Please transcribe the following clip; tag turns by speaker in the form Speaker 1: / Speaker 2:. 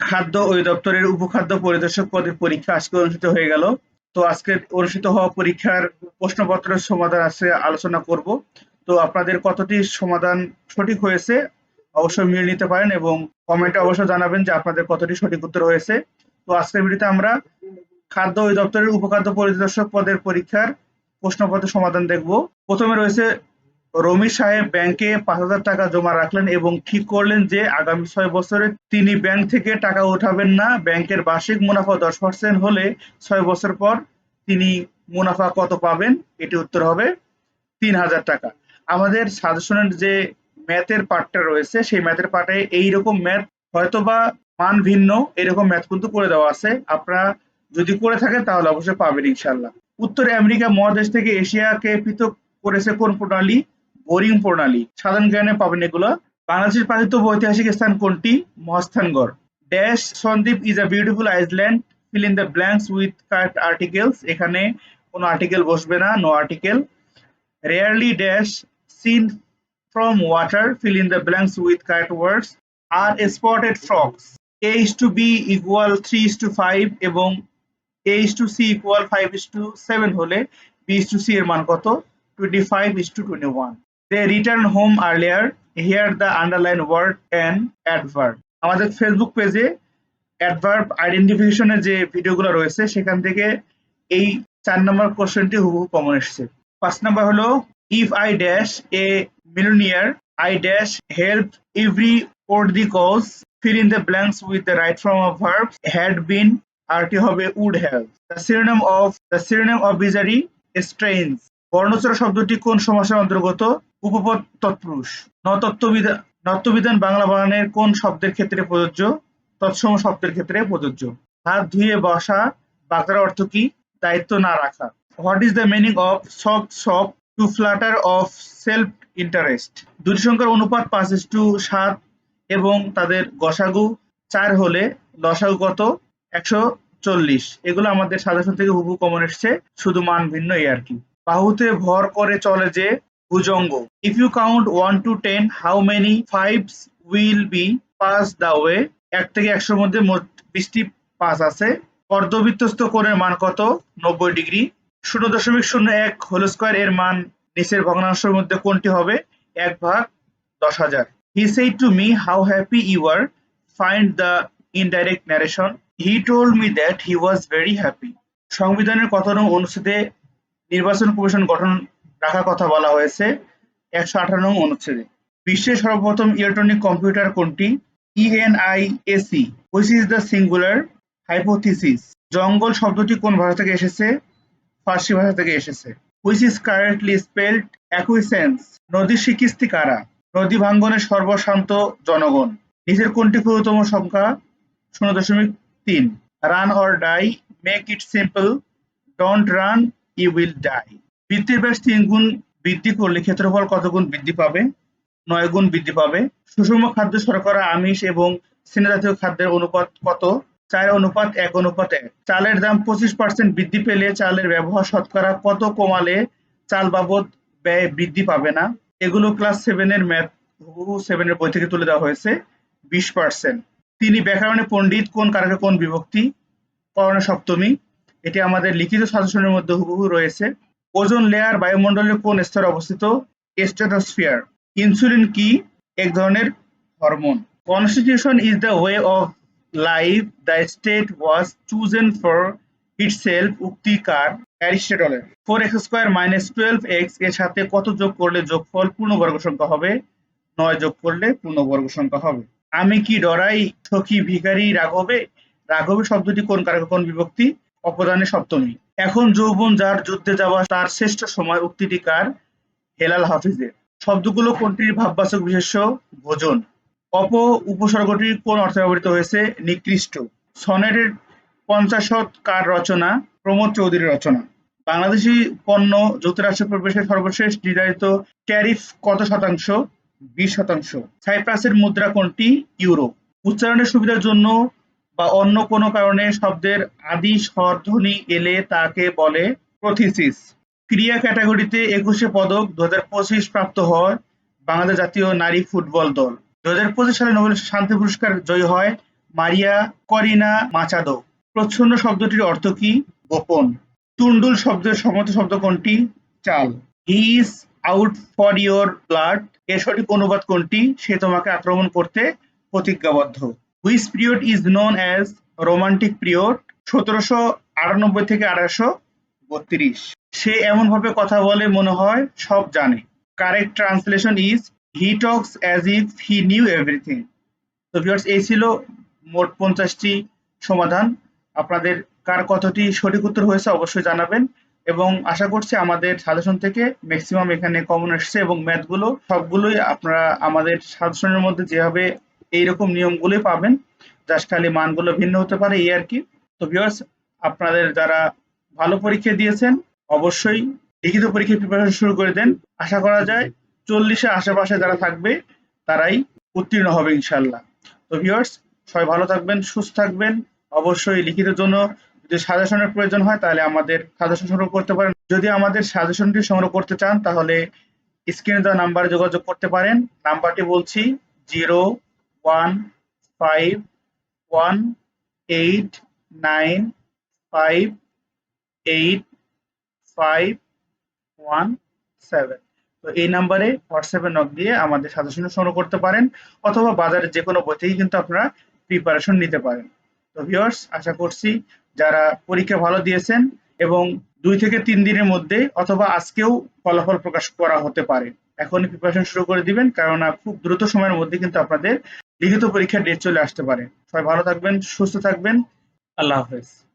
Speaker 1: খাদ্য অধিদপ্তরের উপখাদ্য পরিদর্শক পদের পরীক্ষা আজকে অনুষ্ঠিত হয়ে গেল। তো আজকে অনুষ্ঠিত হওয়া পরীক্ষার প্রশ্নপত্রের সমাধান আছে আলোচনা করব। তো আপনাদের কতটি সমাধান সঠিক হয়েছে অবশ্যই মিলিয়ে নিতে পারেন এবং কমেন্টে অবশ্যই জানাবেন যে আপনাদের কতটি সঠিক উত্তর হয়েছে। তো আজকের ভিডিওতে আমরা খাদ্য অধিদপ্তরের উপখাদ্য পরিদর্শক পদের পরীক্ষার প্রশ্নপত্র সমাধান দেখব। প্রথমে রয়েছে রমি সাহেব ব্যাংকে পাঁচ হাজার টাকা জমা রাখলেন এবং ঠিক করলেন যে আগামী ছয় বছরে তিনি ব্যাংক থেকে টাকা উঠাবেন না, ব্যাংকের বার্ষিক মুনাফা দশ পার্সেন্ট হলে ছয় বছর পর তিনি মুনাফা কত পাবেন? এটি উত্তর হবে তিন হাজার টাকা। আমাদের সাজেশনের যে ম্যাথের পার্টটা রয়েছে, সেই ম্যাথের পার্টে এইরকম ম্যাথ হয়তোবা মান ভিন্ন এরকম ম্যাথ কিন্তু করে দেওয়া আছে। আপনারা যদি করে থাকেন তাহলে অবশ্যই পাবেন ইনশাল্লাহ উত্তর আমেরিকা মহাদেশ থেকে এশিয়াকে পৃথক করেছে কোন প্রণালী? বোরিং প্রণালী। সাধারণ জ্ঞানে পাবেন এগুলো। বাংলাদেশের পালিত ঐতিহাসিক স্থান কোনটি? Mahasthangarh. Dash Sandwip is a beautiful island fill in the blanks with cut articles এখানে কোনো আর্টিকেল বসবে না no article rarely dash seen from water fill in the blanks with cut words R spotted frocks A is to B equal three is to five এবং A is to C equal five is to seven হলে B is to C এর মান কত? Twenty five is two twenty one they return home earlier here the underline word and adverb আমাদের Facebook পেজে adverb আইডেন্টিফিকেশনের যে ভিডিওগুলো রয়েছে, সেখান থেকে এই চার নম্বর কোশ্চেনটি হুবহু কমন এসছে। পাঁচ নাম্বার হলো if I dash a millionaire I dash help every or the cause fill in the blanks with the right form of verb had been RT হবে would have the synonym of the synonym of bizarre strange বর্ণচর শব্দটি কোন সমাসের অন্তর্গত? উপপদ তৎপুরুষ নত্যবিধান বাংলা বানানের কোন শব্দের ক্ষেত্রে প্রযোজ্য? তৎসম শব্দের ক্ষেত্রে প্রযোজ্য। হাত ধুয়ে বসা বাগদার অর্থ কি? দায়িত্ব না রাখা। What is the meaning of soft soap to flatter of self interest দুটি সংখ্যার অনুপাত পাঁচ ইস টু সাত এবং তাদের গসাগু চার হলে লসাগু কত? একশো চল্লিশ। এগুলো আমাদের সাজেশন থেকে হুবু কমন এসছে, শুধু মান ভিন্ন এই আর কি। বাহুতে ভর করে চলে যে ভুজঙ্গ if you count one to ten how many fives will be pass the way এক থেকে একশোর মধ্যে মোট বিশটি পাস আছে। অর্ধবৃত্তস্থ কোণের মান কত? নব্বই ডিগ্রি। শূন্য দশমিক শূন্য এক হোল স্কোয়ার এর মান নিচের ভগ্নাংশের মধ্যে কোনটি হবে? এক ভাগ দশ হাজার। He said to me how happy you are find the indirect narration he told me that he was very happy সংবিধানের কত অনুচ্ছেদে নির্বাচন কমিশন গঠন রাখার কথা বলা হয়েছে, একশো আঠারো নং অনুচ্ছেদে। বিশ্বের সর্বপ্রথম ইলেকট্রনিক কম্পিউটার কোনটি? ENIAC which is the singular hypothesis জঙ্গল শব্দটি কোন ভাষা থেকে এসেছে? ফার্সি ভাষা থেকে এসেছে। Which is correctly spelled acquiescence নদীর শিকিস্তি কারা? নদী ভাঙ্গনের সর্বশান্ত জনগণ। নিচের কোনটি ক্ষুদ্রতম সংখ্যা? শূন্য দশমিক তিন। Run or die make it simple don't run you will die বৃত্তের ব্যাস তিন গুণ বৃদ্ধি করলে ক্ষেত্রফল কত গুণ বৃদ্ধি পাবে? নয় গুণ বৃদ্ধি পাবে। সুষম খাদ্য শর্করা, আমিষ এবং স্নেহজাতীয় খাদ্যের অনুপাত কত? চার অনুপাত এক অনুপাত এক। চালের দাম পঁচিশ পার্সেন্ট বৃদ্ধি পেলে চালের ব্যবহার শতকরা কত কমালে চাল বাবদ ব্যয় বৃদ্ধি পাবে না? এগুলো ক্লাস সেভেনের ম্যাথ হুবহু সেভেনের বই থেকে তুলে দেওয়া হয়েছে। বিশ পার্সেন্ট তিনি ব্যাকরণে পণ্ডিত, কোন কারকে কোন বিভক্তি? করণে সপ্তমী এটি আমাদের লিখিত সাজেশনের মধ্যে হুবহু রয়েছে। ওজন লেয়ার বায়ুমণ্ডলের কোন স্তরে অবস্থিত? স্ট্রাটোস্ফিয়ার ইনসুলিন কি? এক ধরনের hormone constitution is the way of life the state was chosen for itself উক্তি কার? অ্যারিস্টটলের। Four X square minus twelve এক্সের সাথে কত যোগ করলে যোগফল পূর্ণবর্গ সংখ্যা হবে? নয় যোগ করলে পূর্ণবর্গ সংখ্যা হবে। আমি কি ডরাই? সখী ভিখারি রাঘবে? রাঘবে শব্দটি কোন কারকে কোন বিভক্তি? অপদানে সপ্তমী। এখন যৌবন যার যুদ্ধে যাওয়া তার শ্রেষ্ঠ সময় উক্তিটি কার হেলাল হাফিজের। শব্দগুলো কোনটির ভাববাচক বিশেষ্য, ভোজন। অপ উপসর্গটি কোন অর্থে ব্যবহৃত হয়েছে? নিকৃষ্ট। সনেটের পঞ্চাশত কার রচনা? প্রমোদ চৌধুরীর রচনা। বাংলাদেশি পণ্য, যুক্তরাষ্ট্রে প্রবেশের সর্বশেষ নির্ধারিত ট্যারিফ কত শতাংশ? বিশ শতাংশ। সাইপ্রাসের মুদ্রা কোনটি? ইউরো। উচ্চারণের সুবিধার জন্য বা অন্য কোনো কারণে শব্দের আদি স্বরধ্বনি এলে তাকে বলে প্রথিসিস। ক্রিয়া ক্যাটাগরিতে একুশে পদক দু হাজার পঁচিশ প্রাপ্ত হয় বাংলাদেশ জাতীয় নারী ফুটবল দল। দু সালে নোবেল শান্তি পুরস্কার জয়ী হয় মারিয়া করিনা মাচাদো। প্রচ্ছন্ন শব্দটির অর্থ কি? গোপন। তুন্ডুল শব্দের সমর্থ শব্দ কোনটি? চাল। He is out for your blood এর সঠিক অনুবাদ কোনটি? সে তোমাকে আক্রমণ করতে প্রতিজ্ঞাবদ্ধ। Whose period is known as romantic period সতেরোশো আটানব্বই থেকে আঠারোশো বত্রিশ। সে এমনভাবে কথা বলে মনে হয়, সব জানে। Correct translation is he talks as if he knew everything তো ভিউয়ার্স এই ছিল মোট পঞ্চাশটি সমাধান। আপনাদের কার কতটি সঠিক উত্তর হয়েছে অবশ্যই জানাবেন। এবং আশা করছি আমাদের সাজেশন থেকে ম্যাক্সিমাম এখানে কমন এসছে এবং ম্যাথগুলো সবগুলোই আপনারা আমাদের সাজেশনের মধ্যে যেভাবে এইরকম নিয়মগুলোই পাবেন জাস্ট খালি মানগুলো ভিন্ন হতে পারে, এই আর কি। তো ভিউয়ার্স আপনাদের যারা ভালো পরীক্ষা দিয়েছেন, অবশ্যই লিখিত পরীক্ষার প্রিপারেশন শুরু করে দেন। আশা করা যায় চল্লিশের আশেপাশে যারা থাকবে, তারাই উত্তীর্ণ হবে ইনশাল্লাহ তো ভিউয়ার্স সবাই ভালো থাকবেন, সুস্থ থাকবেন। অবশ্যই লিখিতের জন্য যদি সাজেশনের প্রয়োজন হয়, তাহলে আমাদের সাজেশন সংগ্রহ করতে পারেন। যদি আমাদের সাজেশনটি সংগ্রহ করতে চান, তাহলে স্ক্রিনে দেওয়া নাম্বারে যোগাযোগ করতে পারেন। নাম্বারটি বলছি zero one five one eight nine five eight five one seven তো এই নাম্বারে হোয়াটসঅ্যাপে নক দিয়ে আমাদের সাজেশন সংগ্রহ করতে পারেন অথবা বাজারের যে কোনো বই কিন্তু আপনারা প্রিপারেশন নিতে পারেন। তো ভিউয়ার্স আশা করছি যারা পরীক্ষা ভালো দিয়েছেন এবং দুই থেকে তিন দিনের মধ্যে অথবা আজকেও ফলাফল প্রকাশ করা হতে পারে, এখনই প্রিপারেশন শুরু করে দিবেন, কেননা খুব দ্রুত সময়ের মধ্যে কিন্তু আপনাদের লিখিত পরীক্ষার ডেট চলে আসতে পারে। সবাই ভালো থাকবেন সুস্থ থাকবেন। আল্লাহ হাফেজ।